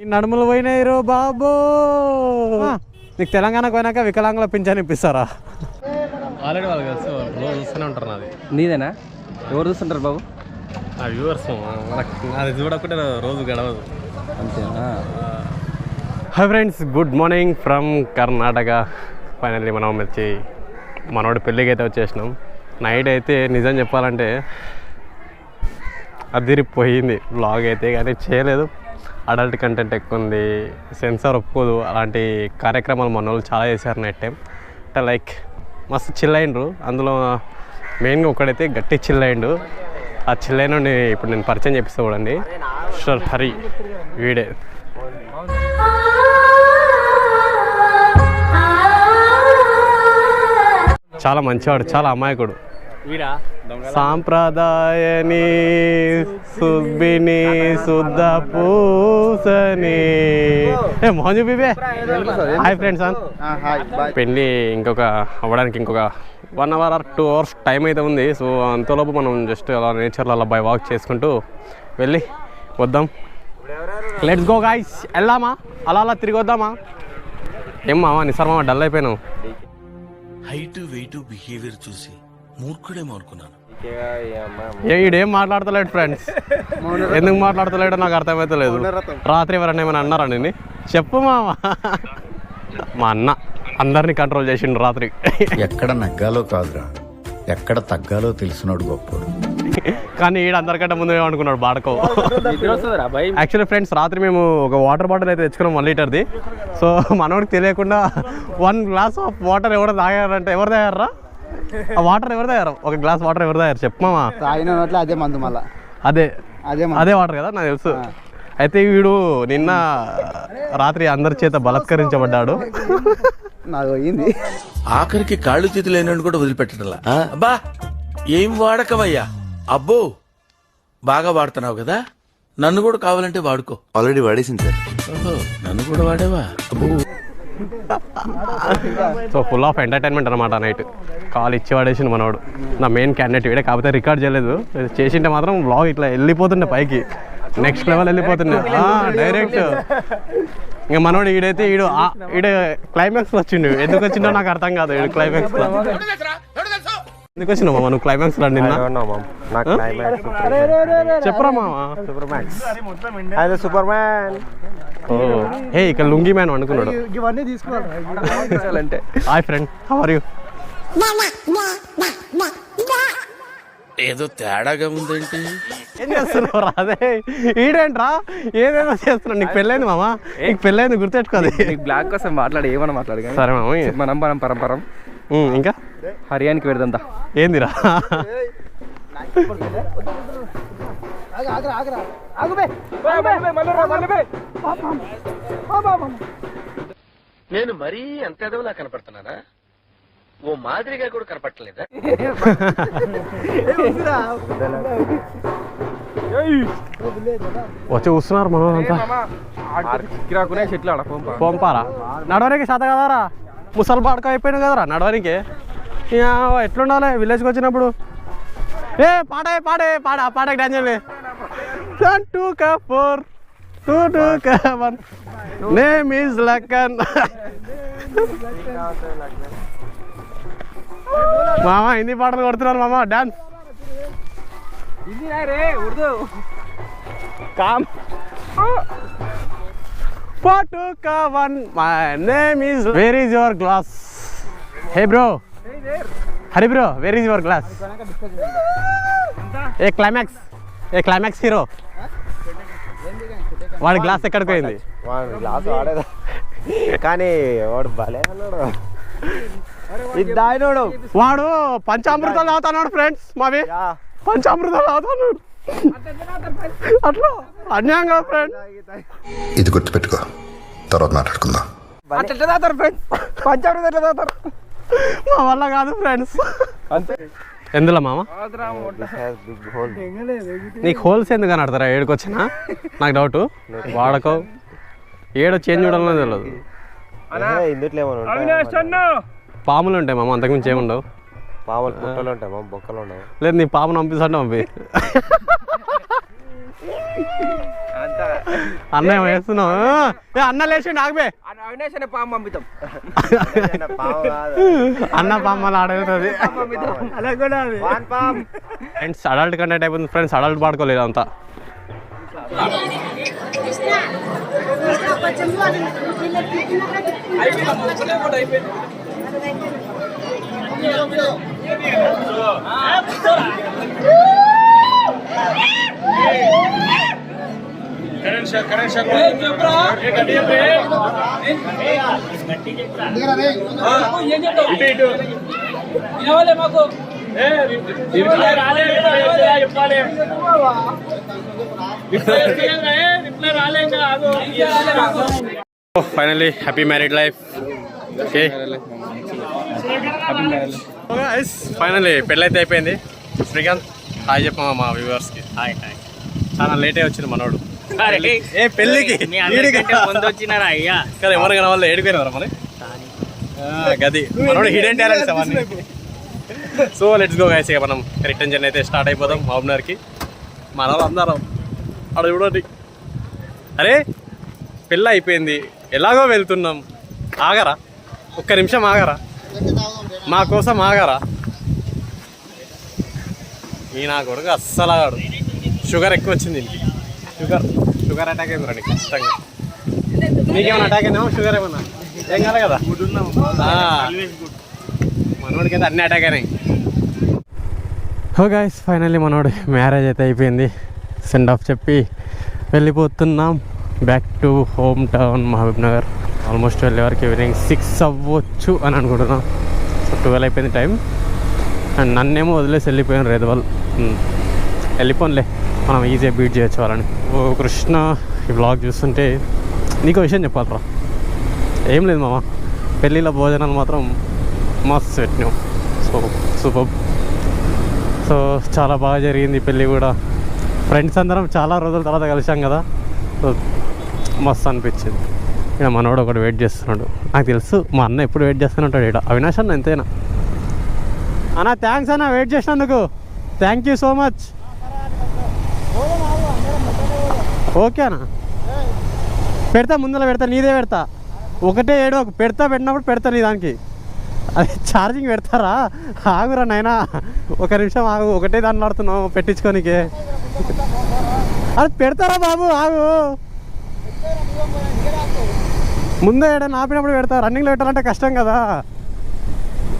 ఈ నడుములు పోయినాయి రో బాబో నీకు తెలంగాణకు పోయినాక వికలాంగుల పింఛన్ ఇప్పిస్తారా? ఆల్రెడీ వాళ్ళు కలిసి రోజు చూస్తూనే ఉంటారు నాది. నీదేనా? ఎవరు చూస్తుంటారు బాబు? ఆ వ్యూవర్స్ మనకు అది చూడకుంటే రోజు గడవదు. అంతేనా? Hi friends good morning from Karnataka finally మనం వచ్చి మనోడి పెళ్ళికి అయితే వచ్చేసినాం. నైట్ అయితే నిజం చెప్పాలంటే అదిరిపోయింది. బ్లాగ్ అయితే కానీ చేయలేదు. అడల్ట్ కంటెంట్ ఎక్కువ ఉంది సెన్సార్ ఒప్పుకోదు అలాంటి కార్యక్రమాలు మన వాళ్ళు చాలా చేశారు నైట్ టైం. అంటే లైక్ మస్తు చిల్ అయిండ్రు అందులో మెయిన్గా ఒకడైతే గట్టి చిల్ అయిండు ఆ చిల్ అయిన ఇప్పుడు నేను పరిచయం చేపిస్తా చూడండి. మిస్టర్ హరి వీడే. చాలా మంచివాడు చాలా అమాయకుడు. సాంప్రదాయని సుబ్బిని శుద్ధ పూసని. ఏ మోహన్ చూపివే హాయ్ ఫ్రెండ్స్ అన్ పెళ్ళి ఇంకొక అవ్వడానికి ఇంకొక one hour or two hours time అయితే ఉంది. సో అంతలోపు మనం జస్ట్ అలా నేచర్లో అలా బై వాక్ చేసుకుంటూ వెళ్ళి వద్దాం. లెట్స్ గో గాయ్స్ వెళ్దామా? అలా అలా తిరిగి వద్దామా? ఏం మావా నిసార్ మామ డల్ అయిపోయినావు? హైట్ వెయిట్ బిహేవియర్ చూసి మూర్ఖుడేమో అనుకున్నాను. ఏ ఈడేం మాట్లాడతలేడు ఫ్రెండ్స్ ఎందుకు మాట్లాడతలేడో నాకు అర్థమైతే లేదు రాత్రి ఎవరైనా ఏమైనా అన్నారా నేను చెప్పు మామ. మా అన్న అందరినీ కంట్రోల్ చేసిండు రాత్రి. ఎక్కడ నగ్గాలో కాదురా. ఎక్కడ తగ్గాలో తెలిసినోడు గొప్పోడు. కానీ ఈడ అందరికంటే ముందు ఏమనుకున్నాడు బాడకో? యాక్చువల్లీ ఫ్రెండ్స్ రాత్రి మేము ఒక వాటర్ బాటిల్ అయితే తెచ్చుకున్నాం వన్ లీటర్ది సో మనోడికి తెలియకుండా వన్ గ్లాస్ ఆఫ్ వాటర్ ఎవరు తాగారంటే ఎవరు తాగారా? ఆ వాటర్ ఎవరు తాగారు ఒక గ్లాస్ వాటర్ ఎవరు తాగారు చెప్పమామా తాగిన నోట్లో అదే మందు మళ్ళా. అదే. అదే మందు. అదే వాటర్ కదా నాకు తెలుసు. అయితే వీడు నిన్న రాత్రి అందరి చేత బలత్కరించబడ్డాడు. నాకు పోయింది. ఆఖరికి కాళ్ళు చేతులు లేనట్టు కూడా వదిలిపెట్టడంలా? అబ్బా ఏం వాడకవయ్యా అబ్బో బాగా వాడుతున్నావు కదా. నన్ను కూడా కావాలంటే వాడుకో. ఆల్రెడీ వాడేసింది సార్. నన్ను కూడా వాడేవా? అబ్బో. సో ఫుల్ ఆఫ్ ఎంటర్టైన్మెంట్ అనమాట నైట్. కాల్ ఇచ్చి పడేసిండు మనవాడు నా మెయిన్ క్యాండిడేట్ వీడే కాకపోతే రికార్డ్ చేయలేదు. చేసింటే మాత్రం బ్లాగ్ ఇట్లా వెళ్ళిపోతుండే పైకి. Next level వెళ్ళిపోతుండే. డైరెక్ట్ ఇంకా మనోడు ఈడైతే ఈడు ఈడ క్లైమాక్స్ వచ్చిండు. ఎందుకు వచ్చిండో నాకు అర్థం కాదు. ఈడు క్లైమాక్స్లో. ఎందుకు వచ్చినావు మామ? నువ్వు క్లైమాక్స్లో నిన్న? చెప్పరా మామ? అదే సూపర్ మ్యాన్ ఓ. హే ఇక్కడ లుంగి మ్యాన్ అనుకున్నాడు ఇవన్నీ తీసుకోవాలి. అంటే hi friend how are you ఏదో తేడాగా ఉందేంటి? ఏం చేస్తున్నావు రా అదే ఈడేంట్రా? ఏదేదో చేస్తున్నావు. నీకు పెళ్ళైంది మామ? నీకు పెళ్ళైంది గుర్తెట్టుకోది నీకు బ్లాక్ కోసం మాట్లాడు ఏమన్నా మాట్లాడు సరే మామ మనం మనం పరంపరం. ఇంకా? హర్యానికి పెడదంతా ఏందిరా? నేను మరీ అంత ఎదవలా కనపడుతున్నానా? ఓ మాదిరిగా కూడా కనపడలేదా వచ్చి కూస్తున్నారు మనం అంతా. చెట్లు ఆడ పంప. పంపారా? నడవడానికి శాత కదరా? ముసలి పాడక అయిపోయినా కదరా? నడవడానికి. యా, ఎట్లుండాలి? విలేజ్కి వచ్చినప్పుడు. ఏ పాడే పాడే పాడ పాడకి డాన్స్ చేయలే వన్ టూ కా ఫోర్ టూ టూ కా వన్ నేమ్ ఈజ్ లక్కన్ మామ హిందీ పాటలు కొడుతున్నారు మామ డాన్స్ ఉర్దూ. కామ్ పాటు కా one my name is where is your glass hey bro Hari bro where is your glass A climax ఏ క్లైమాక్స్ హీరో వాడి గ్లాస్ ఎక్కడికి పోయింది? గ్లాస్ వాడేదా? కానీ వాడు భలే అన్నాడు ఇది దాయినోడు. వాడు పంచామృతాలు తాగుతున్నాడు ఫ్రెండ్స్ మావి. పంచామృతాలు తాగుతున్నాడు. అట్లా అన్యాయం కదా ఫ్రెండ్ ఇది గుర్తుపెట్టుకో తర్వాత మాట్లాడుకుందాం. అట్లా తాతారు ఫ్రెండ్స్ పంచామృతం ఎట్లా తాతారు మా వల్ల కాదు ఫ్రెండ్స్ అంతే. ఎందులో మామ? నీకు హోల్స్ ఎందుకు అని అడతారా ఏడుకొచ్చినా? నాకు డౌట్ వాడకో. ఏడు చేంజ్ చూడాలని తెలియదు. పాములు ఉంటాయి మామ అంతకుమించి ఏముండవు. పుట్టలు ఉంటాయి మామ బొక్కలు ఉండవు. లేదు నీ పామును పంపిస్తాంటే పంపి. అన్న వేస్తున్నావు. ఏ అన్న లేచి నాకుబే అవినాష్ అనే పాము కాదు. అన్న పామ్మలు ఆడుతుంది అలా కూడా వాన్ పామ్. ఫ్రెండ్స్ అడల్ట్ కంటెంట్ అయిపోతుంది ఫ్రెండ్స్ అడల్ట్ పాడుకోలేదు అంతా. Finally happy married life okay finally పెళ్ళైతే అయిపోయింది. శ్రీకాంత్. హాయ్ చెప్పమా మా వ్యూవర్స్కి హాయ్ హాయ్. చాలా లేటే వచ్చింది మనోడు. ఏ పెళ్ళికి? ముందు వచ్చినారా అయ్యా? కదా ఎవరు కనవాలి ఏడిపోయినవరా మరి? గది. మనోడు హిడెన్ టాలెంట్స్ అవన్నీ. సో లెట్స్ గో గైస్ ఇక మనం రిటర్న్ జర్నీ అయితే స్టార్ట్ అయిపోదాం మహబూబ్నగర్కి మన వాళ్ళు అందరం అక్కడ చూడండి. అరే పెళ్ళి అయిపోయింది. ఎలాగో వెళ్తున్నాం. ఆగరా? ఒక్క నిమిషం ఆగరా? మా కోసం ఆగరా? ఈ నా కొడుకు అస్సలు ఆడు షుగర్ ఎక్కువ వచ్చింది దీనికి షుగర్ షుగర్ అటాక్ అయింది ఖచ్చితంగా. నీకేమైనా అటాక్ అయినా షుగర్ ఏమన్నా? ఏం కాదు కదా? మనోడికి అయితే అన్ని అటాక్ అయినాయి. హో గాయస్ ఫైనల్లీ మనోడి మ్యారేజ్ అయితే అయిపోయింది. సెండ్ ఆఫ్ చెప్పి వెళ్ళిపోతున్నాం. Back to home town Mahabubnagar almost వెళ్ళే వరకు ఈవినింగ్ సిక్స్ అవ్వచ్చు అని అనుకుంటున్నాం. సో ట్వెల్వ్ అయిపోయింది టైం అండ్ నన్నేమో వదిలేసి వెళ్ళిపోయాను రేదవల్ వెళ్ళిపోనులే. మనం ఈజీగా బీట్ చేయొచ్చు వాళ్ళని. ఓ కృష్ణ ఈ బ్లాగ్ చూస్తుంటే నీకు విషయం చెప్పాలరా. ఏం లేదు మామ. పెళ్ళిళ్ళ భోజనాలు మాత్రం మస్తు పెట్టినాం. So super. సో చాలా బాగా జరిగింది పెళ్ళి కూడా. ఫ్రెండ్స్ అందరం చాలా రోజుల తర్వాత కలిసాం కదా. సో మస్తు అనిపించింది. ఇక మనోడు ఒకటి వెయిట్ చేస్తున్నాడు. నాకు తెలుసు మా అన్న ఎప్పుడు వెయిట్ చేస్తుంటాడు ఇక్కడ అవినాష్ అన్న ఎంతైనా. అన్న థ్యాంక్స్ అన్న వెయిట్ చేసినందుకు. Thank you so much okay అన్న. పెడతా ముందర పెడతా నీదే పెడతా. ఒకటే ఏడు ఒక పెడతా పెట్టినప్పుడు పెడతా నీ దానికి. అదే ఛార్జింగ్ పెడతారా? ఆగురా నైనా ఒక నిమిషం ఆగు ఒకటే దాన్ని ఆడుతున్నావు పెట్టించుకోనికే. అది పెడతారా బాబు ఆగు. ముందే ఏడన్నా ఆపినప్పుడు పెడతా రన్నింగ్లో పెట్టాలంటే కష్టం కదా.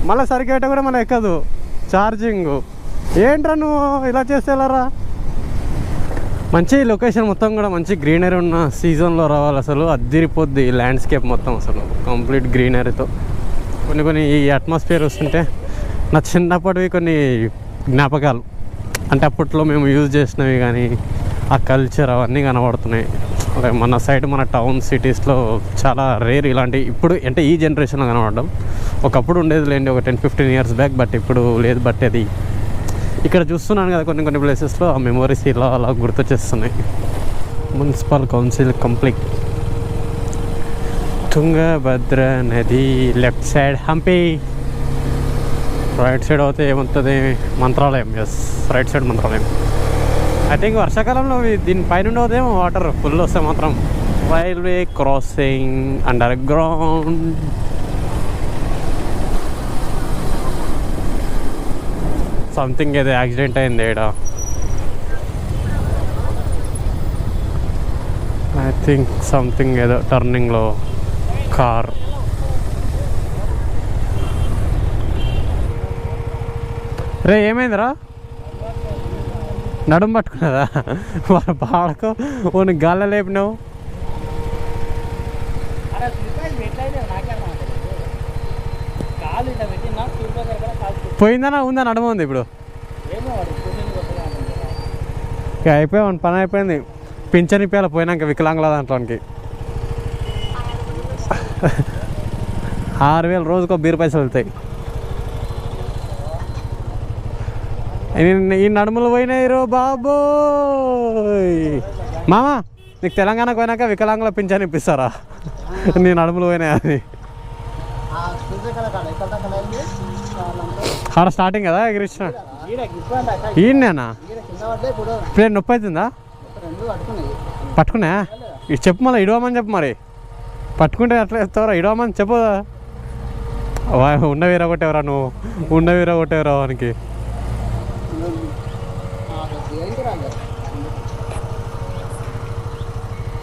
మళ్ళీ సరిగ్గా కూడా మళ్ళీ ఎక్కదు. ఛార్జింగ్ ఏంట్రా నువ్వు? ఇలా చేస్తే ఎలారా? మంచి లొకేషన్ మొత్తం కూడా మంచి గ్రీనరీ ఉన్న సీజన్లో రావాలి అసలు. అద్దిరిపోద్ది ల్యాండ్స్కేప్ మొత్తం అసలు. కంప్లీట్ గ్రీనరీతో కొన్ని కొన్ని ఈ అట్మాస్ఫియర్ వస్తుంటే నా చిన్నప్పటివి కొన్ని జ్ఞాపకాలు. అంటే అప్పట్లో మేము యూజ్ చేసినవి కానీ ఆ కల్చర్ అవన్నీ కనబడుతున్నాయి. మన సైడ్ మన టౌన్ సిటీస్లో చాలా రేర్ ఇలాంటి ఇప్పుడు అంటే ఈ జనరేషన్లో కనబడడం. ఒకప్పుడు ఉండేది లేండి ఒక ten fifteen years back but ఇప్పుడు లేదు బట్ అది ఇక్కడ చూస్తున్నాను కదా కొన్ని కొన్ని ప్లేసెస్లో ఆ మెమొరీస్ ఇలా అలా గుర్తొచ్చేస్తున్నాయి. Municipal council complete. తుంగభద్ర నది left side Hampi. Right side అయితే ఏమంటుంది? Mantralayam. Yes right side Mantralayam. I ఇంక వర్షాకాలంలో దీని పైన అవుతాయేమో వాటర్ ఫుల్ వస్తే మాత్రం railway crossing underground something ఏదో యాక్సిడెంట్ అయింది ఇక్కడ ఐ థింక్ సంథింగ్ ఏదో టర్నింగ్లో కార్ రే ఏమైందిరా? నడుం పట్టుకున్నదా? వాళ్ళ బాడకు ఓని గాల్ల లేపినావు? పోయిందనా ఉందా నడుమ ఉంది ఇప్పుడు? ఇక అయిపోయి పని అయిపోయింది. పింఛన్ ఇప్పేయాలి పోయినాక వికలాంగుల దాంట్లోనికి ఆరు వేలు రోజుకో బీరు పైసలు వెళ్తాయి. ఈ- నడుములు పోయినాయి రో బాబోయ్. మామా నీకు తెలంగాణకు పోయినాక వికలాంగుల పింఛన్ ఇప్పిస్తారా? నీ నడుములు పోయినాయి అది ఆడ స్టార్టింగ్ కదా కృష్ణ ఈయనేనా ఇప్పుడు నొప్పి అవుతుందా పట్టుకున్నా ఇది చెప్పు మళ్ళీ ఇడవమని చెప్పు మరి. పట్టుకుంటే అట్లా చెప్తావరా ఇడవమని చెప్పు. వా, కొట్టేవరా నువ్వు? ఉన్న కొట్టేవరా వానికి?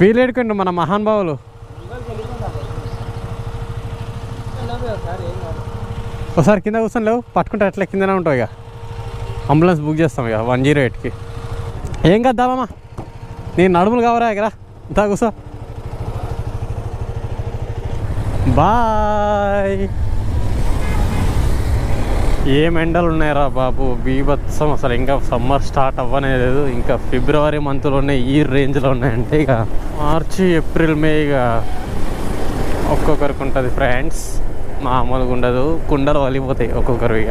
వీలేడుకోండి మన మహానుభావులు. ఒకసారి కింద కూర్చొని లేవు పట్టుకుంటే అట్లా కిందనే ఉంటావు ఇక. అంబులెన్స్ బుక్ చేస్తాం ఇక వన్ జీరో ఎయిట్కి. ఏం కద్దామమ్మా నీ నడుములు కావరా ఇక్కడ? ఇంత కూర్చో. బాయ్. ఏం ఎండలు ఉన్నాయరా బాబు? బీభత్సం అసలు ఇంకా సమ్మర్ స్టార్ట్ అవ్వనే లేదు ఇంకా ఫిబ్రవరి మంత్లోనే ఈ రేంజ్లో ఉన్నాయంటే ఇక మార్చి ఏప్రిల్ మే ఇక ఒక్కొక్కరికి ఉంటుంది ఫ్రెండ్స్. మామూలుగా ఉండదు. కుండలు వలిపోతాయి ఒక్కొక్కరు ఇక.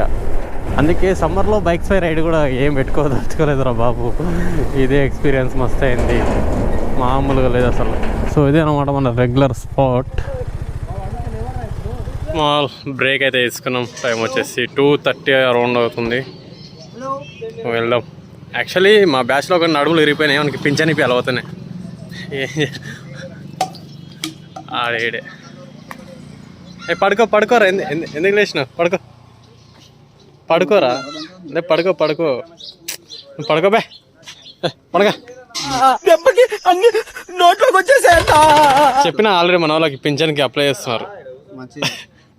అందుకే సమ్మర్లో బైక్స్ పై రైడ్ కూడా ఏం పెట్టుకోదలుచుకోలేదురా బాబు. ఇదే ఎక్స్పీరియన్స్ మస్తు అయింది. మామూలుగా లేదు అసలు. సో ఇదే అనమాట మన రెగ్యులర్ స్పాట్. స్మాల్ బ్రేక్ అయితే తీసుకున్నాం. టైం వచ్చేసి టూ థర్టీ అరౌండ్ అవుతుంది. వెళ్దాం. యాక్చువల్లీ మా బ్యాచ్లో ఒక నడుములు ఇరిగిపోయినాయి మనకి పింఛని అలవుతున్నాయి ఆడేడే ఏ పడుకో పడుకోరా ఎందు- ఎందు- ఎందుకు లేచినావు? పడుకో. పడుకోరా? అదే పడుకో పడుకో. పడుకో బే. నోట్లోకి వచ్చేసేట చెప్పిన ఆల్రెడీ మన వాళ్ళకి పింఛన్కి అప్లై చేస్తున్నారు.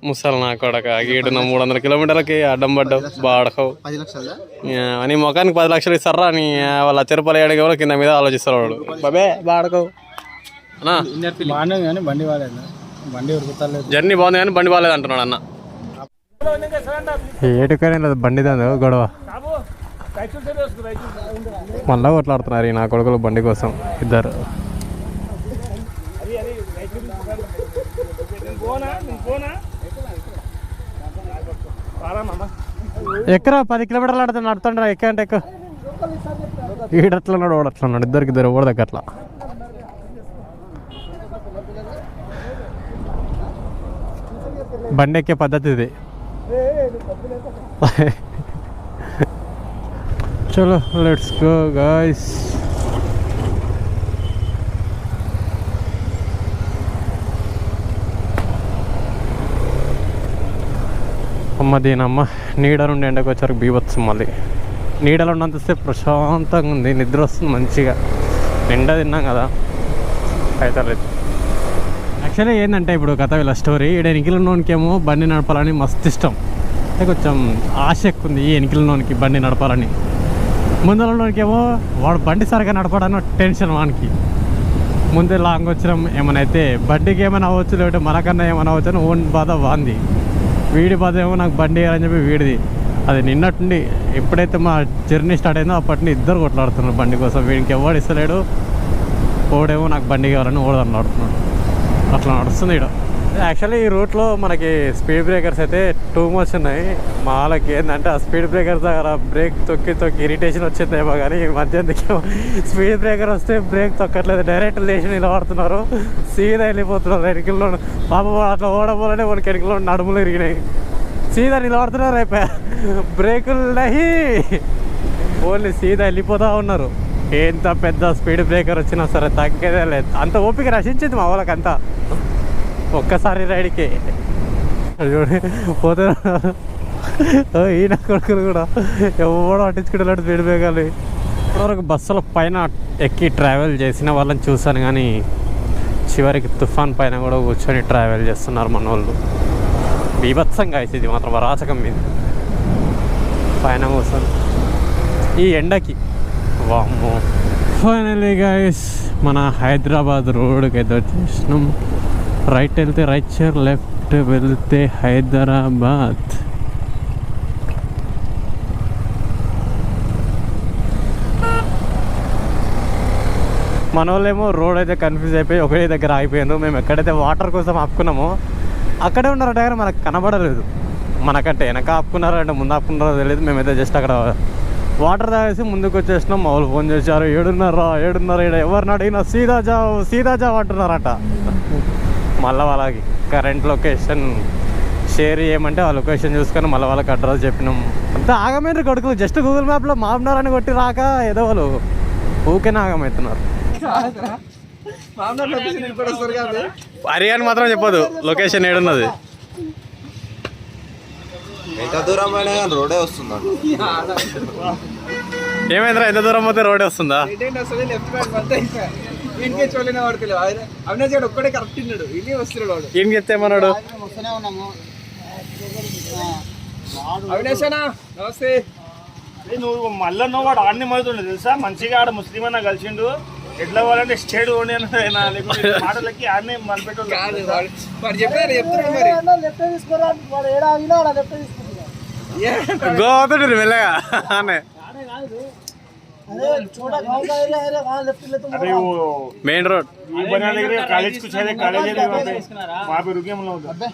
ముసలి నా కొడక గీడున్న మూడు వందల కిలోమీటర్లకి అడ్డం పడ్డావు బాడకవు నీ ముఖానికి పది లక్షలు ఇస్తారా? నీ వాళ్ళ లక్ష రూపాయలు ఏడు కూడా కింద మీద ఆలోచిస్తారు వాడు. బాబే బాడకవు బండి బండి జర్నీ బాగుంది కానీ బండి బాగాలేదు అంటున్నాడు అన్న. ఏటుకనే లేదు బండి దాని గొడవ. మళ్ళా కొట్లాడుతున్నారు ఈ నా కొడుకులు బండి కోసం. ఇద్దరు. ఎక్కరా? పది కిలోమీటర్లు ఆడితే నడుతుండ్రా? ఎక్క అంటే ఎక్కువ ఈడట్లా ఉన్నాడు ఇద్దరికి ఇద్దరు ఓడదక్క అట్లా? బండి ఎక్కే పద్ధతి ఇది. చలో లెట్స్ గో గాయస్ అమ్మ దీనమ్మ నీడ నుండి ఎండకు వచ్చారు బీభత్సం మళ్ళీ. నీడలో ఉన్నంతసేపు ప్రశాంతంగా ఉంది నిద్ర వస్తుంది మంచిగా. నిండా తిన్నాం కదా అయితే యాక్చువల్లీ ఏంటంటే ఇప్పుడు కథ వీళ్ళ స్టోరీ ఈడ ఎనికిలలోనికేమో బండి నడపాలని మస్తు ఇష్టం. అంటే కొంచెం ఆశ ఎక్కువ ఉంది ఈ ఎనికిలలోనికి బండి నడపాలని. ముందరలోనికేమో వాడు బండి సరిగా నడపడానికి టెన్షన్ వానికి. ముందే లాంగ్ వచ్చినాం ఏమైనా అయితే బండికి ఏమైనా అవ్వచ్చు లేకపోతే మనకన్నా ఏమైనా అవ్వచ్చు అని ఓన్ బాధ వాంది. వీడి పదేమో నాకు బండి అని చెప్పి వీడిది. అది నిన్నట్టుండి ఎప్పుడైతే మా జర్నీ స్టార్ట్ అయిందో అప్పటి నుండి ఇద్దరు కొట్లాడుతున్నారు బండి కోసం. వీడికి ఎవడు ఇస్తలేడు ఓడేమో నాకు బండి కావాలని ఓడదని నడుతున్నాడు అట్లా నడుస్తుంది ఇక్కడ యాక్చువల్లీ ఈ రూట్లో మనకి స్పీడ్ బ్రేకర్స్ అయితే టూ మచ్ ఉన్నాయి. మా వాళ్ళకి ఏంటంటే ఆ స్పీడ్ బ్రేకర్స్ దగ్గర బ్రేక్ తొక్కి తొక్కి ఇరిటేషన్ వచ్చిందేమో కానీ ఈ మధ్య స్పీడ్ బ్రేకర్ వస్తే బ్రేక్ తొక్కట్లేదు. డైరెక్ట్ లేచి నిలబడుతున్నారు సీదా వెళ్ళిపోతున్నారు. ఎనికల్లో పాప అట్లా ఓడబోలనే వాళ్ళకి ఎనికల్లో నడుములు ఇరిగినాయి సీదా నిలబడుతున్నారు అయిపోయా బ్రేకులు నహి ఓన్లీ సీదా వెళ్ళిపోతా ఉన్నారు. ఎంత పెద్ద స్పీడ్ బ్రేకర్ వచ్చినా సరే తగ్గేదే లేదు. అంత ఓపిక రచించింది మా వాళ్ళకంతా. ఒక్కసారి రైడ్కి. అది చూడు పోతే ఈయన కొడుకులు కూడా ఎవడో పట్టించుకుంటే స్పీడ్ బ్రేకర్లు ఇప్పటివరకు బస్సుల పైన ఎక్కి ట్రావెల్ చేసిన వాళ్ళని చూశాను కానీ చివరికి తుఫాన్ పైన కూడా కూర్చొని ట్రావెల్ చేస్తున్నారు మన వాళ్ళు బీభత్సంగా అయితే ఇది మాత్రం అరాచకం మీద పైన కూర్చొని. ఈ ఎండకి. వామ్మో. ఫైనలీ గైస్ మన హైదరాబాద్ రోడ్కి అయితే వచ్చేసినాం. రైట్ వెళ్తే రైట్ షేర్ లెఫ్ట్ వెళ్తే హైదరాబాద్. మన వాళ్ళేమో రోడ్ అయితే కన్ఫ్యూజ్ అయిపోయి ఒకే దగ్గర ఆగిపోయాను మేము ఎక్కడైతే వాటర్ కోసం ఆపుకున్నామో అక్కడే ఉన్నారు దగ్గర మనకు కనబడలేదు. మనకంటే వెనక ఆపుకున్నారో అంటే ముందు ఆపుకున్నారో తెలియదు. మేమైతే జస్ట్ అక్కడ వాటర్ తాగేసి ముందుకు వచ్చేసినాం. మా వాళ్ళు ఫోన్ చేశారు ఏడున్నారా? ఏడున్నారా? ఏడు ఎవరిని అడిగినా సీదా జావ్ సీదా జావ్ అంటున్నారట. మళ్ళీ వాళ్ళకి కరెంట్ లొకేషన్ షేర్ చేయమంటే ఆ లొకేషన్ చూసుకొని మళ్ళీ వాళ్ళకి అడ్రస్ చెప్పినాం. అంతా ఆగమేంద్ర కొడుకులు? జస్ట్ గూగుల్ మ్యాప్లో మామనారని కొట్టి రాక ఏదో వాళ్ళు ఊకే నాగమవుతున్నారు హరియాని మాత్రం చెప్పదు లొకేషన్ ఏడున్నది. ఎంత దూరం అయినా కానీ రోడే వస్తుందండి ఏమైందిరా? ఎంత దూరం పోతే రోడ్ వస్తుందా? ఇంకే చూడలేని వాడు తెలియదు. అవినాష్ గారు ఒక్కడే కరెక్ట్ ఉన్నాడు. ఇన్ని వస్తున్నాడు వాడు. ఏం చెప్తే ఏమన్నాడు? వస్తూనే ఉన్నాము. అవినాష్ అన్న నమస్తే. నువ్వు మళ్ళీ నువ్వు వాడు ఆడిని మదుతుండే తెలుసా? మంచిగా ఆడ ముస్లిం అన్న కలిసిండు. ఎట్లా పోవాలంటే స్టేట్ ఓని అన్న లేకపోతే మాటలకి ఆడనే మనిపెట్టు కాదు వాడు. వాడు చెప్పారు చెప్తున్నాడు మరి. లెఫ్ట్ తీసుకోరా. వాడు ఏడా ఆగినా వాడు లెఫ్ట్ తీసుకుంటున్నా గోతుడు మెల్లగా. అనే. అదే చూడ गांव का एरिया है वहां लेफ्ट ले तुम अरे वो మెయిన్ రోడ్ ये बना देख रहे कॉलेज कुछ है कॉलेज है वहाँ पे वहाँ पे रुके हम लोग उधर।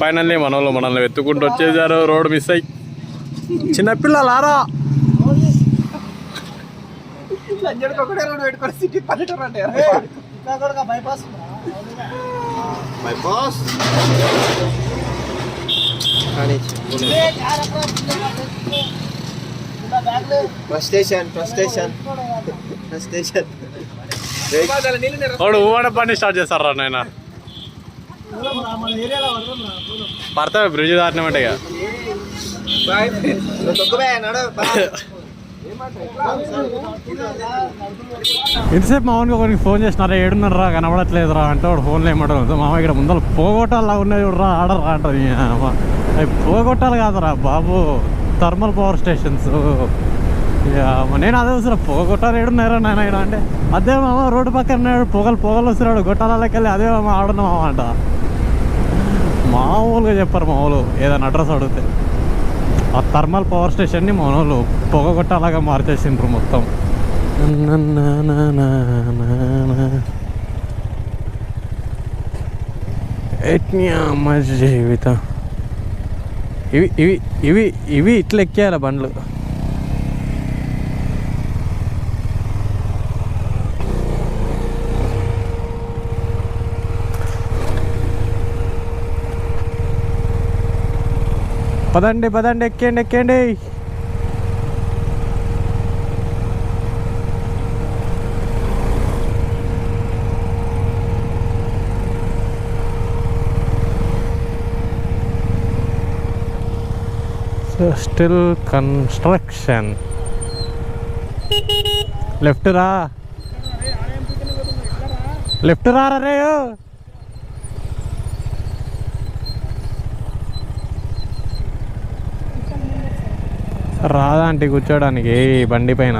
ఫైనల్లీ మన వాళ్ళు మనల్ని వెతుక్కుంటూ వచ్చేసారు రోడ్ మిస్ అయ్యి చిన్నపిల్లలారా సంజయ్కి ఒకటే road bus station bus station bus station వాడు ఊడ పని స్టార్ట్ చేస్తారా నాయన. పడతావే బ్రిడ్జ్ దాటినామంటే ఇక? ఇంతసేపు మా వానికి ఒకరికి ఫోన్ చేసినారా? ఏడున్నారా కనబడట్లేదురా అంటే వాడు ఫోన్లో ఏమంటారు మామ ఇక్కడ ముందర పోగొట్టాలా ఉన్నది రా ఆడరా అంటారు పోగొట్టాలి కాదురా బాబు. Thermal power stations. నేను అదే చూసిన గొట్టాలు ఏడున్నారా నాయన ఇక్కడ అంటే అదే మామ రోడ్డు పక్కన పొగలు పొగలు వస్తున్నాడు గొట్టాలకెళ్ళి అదే మామ ఆడున్నా మామ అంట. మామూలుగా చెప్పారు మామూలు ఏదైనా అడ్రస్ అడిగితే. ఆ థర్మల్ పవర్ స్టేషన్ని మనోళ్ళు పొగగొట్టలాగా మార్చేసిండ్రు మొత్తం. ఎట్నా జీవితం ఇవి ఇవి ఇవి ఇవి ఇట్లా ఎక్కేయాలి బండ్లు. పదండి పదండి ఎక్కండి ఎక్కండి స్టిల్ కన్స్ట్రక్షన్ లెఫ్ట్ రా. లెఫ్ట్ రా రే. రాదా అంటే కూర్చోడానికి బండి పైన.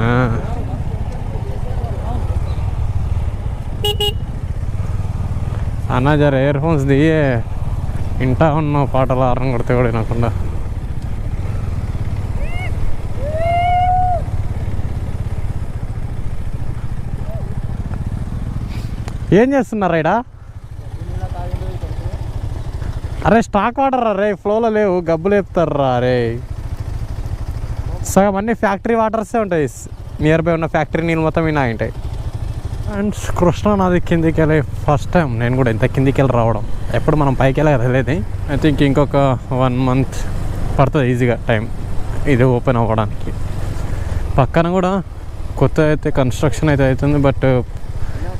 అన్న జర ఇయర్ ఫోన్స్ దియే ఇంటా ఉన్న పాటలు ఆరం కొడితే కూడా వినకుండా. ఏం చేస్తున్నారా ఇడా అరే స్టాక్ వాటర్ రే ఫ్లోలో లేవు గబ్బులు లేపుతారా రే. సగం అన్ని ఫ్యాక్టరీ వాటర్సే ఉంటాయి. నియర్ బై ఉన్న ఫ్యాక్టరీ నీళ్ళు మొత్తం ఇనా ఉంటాయి అండ్ కృష్ణా నది కిందికి వెళ్ళి ఫస్ట్ టైం నేను కూడా ఇంత కిందికి వెళ్ళి రావడం. ఎప్పుడు మనం పైకి వెళ్ళి వెళ్ళేది ఐ థింక్ ఇంకొక వన్ మంత్ పడుతుంది ఈజీగా టైం ఇది ఓపెన్ అవ్వడానికి. పక్కన కూడా కొత్త అయితే కన్స్ట్రక్షన్ అయితే అవుతుంది బట్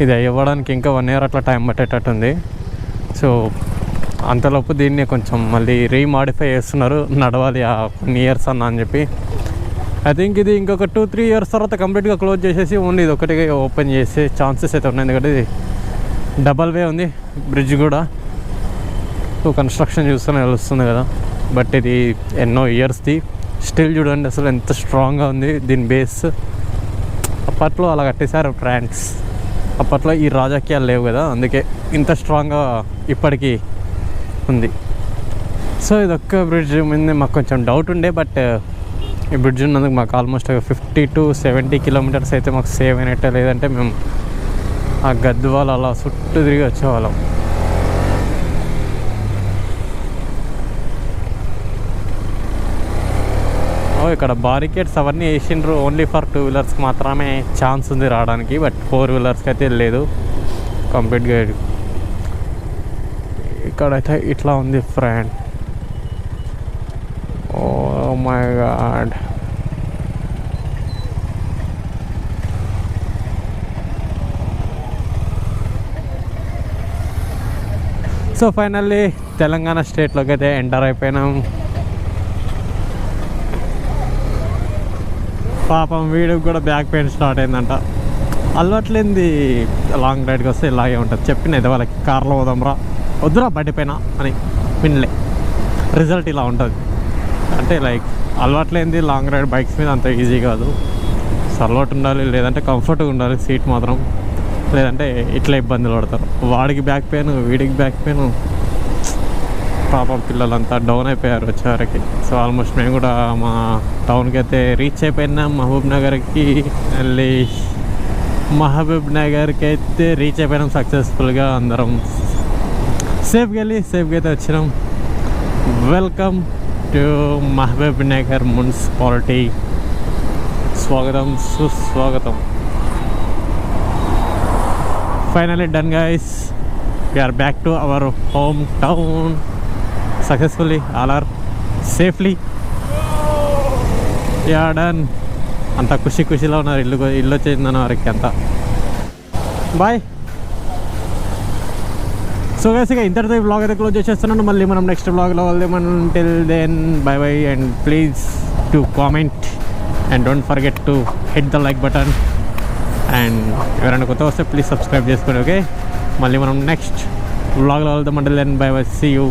ఇది అవ్వడానికి ఇంకా వన్ ఇయర్ అట్లా టైం పట్టేటట్టుంది. సో అంతలోపు దీన్ని కొంచెం మళ్ళీ రీమాడిఫై చేస్తున్నారు. నడవాలి ఆ కొన్ని ఇయర్స్ అన్న అని చెప్పి. ఐ థింక్ ఇది ఇంకొక టూ త్రీ ఇయర్స్ తర్వాత కంప్లీట్గా క్లోజ్ చేసేసి ఓన్లీ ఇది ఒకటి ఓపెన్ చేసే ఛాన్సెస్ అయితే ఉన్నాయి. ఎందుకంటే ఇది డబల్ వే ఉంది. బ్రిడ్జ్ కూడా. సో కన్స్ట్రక్షన్ చూస్తూనే తెలుస్తుంది కదా. బట్ ఇది ఎన్నో ఇయర్స్ది స్టిల్ చూడండి అసలు ఎంత స్ట్రాంగ్గా ఉంది దీని బేస్ అప్పట్లో అలా కట్టేశారు ఫ్రాంక్స్ అప్పట్లో ఈ రాజకీయాలు లేవు కదా అందుకే ఇంత స్ట్రాంగ్గా ఇప్పటికీ ఉంది. సో ఇదొక్క బ్రిడ్జ్ మీద మాకు కొంచెం డౌట్ ఉండే బట్ ఈ బ్రిడ్జ్ ఉన్నందుకు మాకు almost fifty to seventy kilometres అయితే మాకు సేవ్ అయినట్టే లేదంటే మేము ఆ గద్వాల అలా చుట్టూ తిరిగి వచ్చేవాళ్ళం. ఇక్కడ బారికేడ్స్ అవన్నీ వేసిండ్రు. ఓన్లీ ఫర్ టూ వీలర్స్కి మాత్రమే ఛాన్స్ ఉంది రావడానికి. బట్ ఫోర్ వీలర్స్కి అయితే లేదు. కంప్లీట్గా ఇక్కడైతే ఇట్లా ఉంది friend oh my god so finally Telangana స్టేట్లోకి అయితే ఎంటర్ అయిపోయినాం. పాపం వీడికి కూడా బ్యాక్ పెయిన్ స్టార్ట్ అయిందంట. అలవాట్లేంది. లాంగ్ రైడ్కి వస్తే ఇలాగే ఉంటుంది. చెప్పిన ఇది వాళ్ళకి కార్లో పోదాంరా వద్దురా బండి పైన అని వినలే. రిజల్ట్ ఇలా ఉంటుంది. అంటే లైక్ అలవాట్లేంది. లాంగ్ రైడ్ బైక్స్ మీద అంత ఈజీ కాదు. సో అలవాటు ఉండాలి లేదంటే కంఫర్ట్గా ఉండాలి సీట్ మాత్రం. లేదంటే ఇట్లా ఇబ్బందులు పడతారు. వాడికి బ్యాక్ పెయిన్ వీడికి బ్యాక్ పెయిన్ పాపం పిల్లలంతా డౌన్ అయిపోయారు వచ్చేవరకు. సో ఆల్మోస్ట్ మేము కూడా మా టౌన్కి అయితే రీచ్ అయిపోయినాం. మహబూబ్ నగర్కి వెళ్ళి మహబూబ్ నగర్కి అయితే రీచ్ అయిపోయినాం సక్సెస్ఫుల్గా అందరం. సేఫ్గా వెళ్ళి సేఫ్గా అయితే వచ్చినాం. Welcome to Mahabubnagar municipality. స్వాగతం సుస్వాగతం. Finally done guys we're back to our home town successfully all are safely yeah done అంత ఖుషి ఖుషిలో ఉన్నారు. ఇల్లు ఇల్లు వచ్చిందన్న వారికి అంతా. బాయ్ సో వేసిగా ఇంతటితో ఈ బ్లాగ్ అయితే క్లోజ్ చేసేస్తున్నాను. మళ్ళీ మనం నెక్స్ట్ బ్లాగ్లో వెళ్దాం till then bye bye and please to comment and don't forget to hit the like button and ఎవరైనా కొత్త వస్తే ప్లీజ్ సబ్స్క్రైబ్ చేసుకోండి ఓకే మళ్ళీ మనం నెక్స్ట్ బ్లాగ్లో వెళ్దాం అంటే then bye bye see you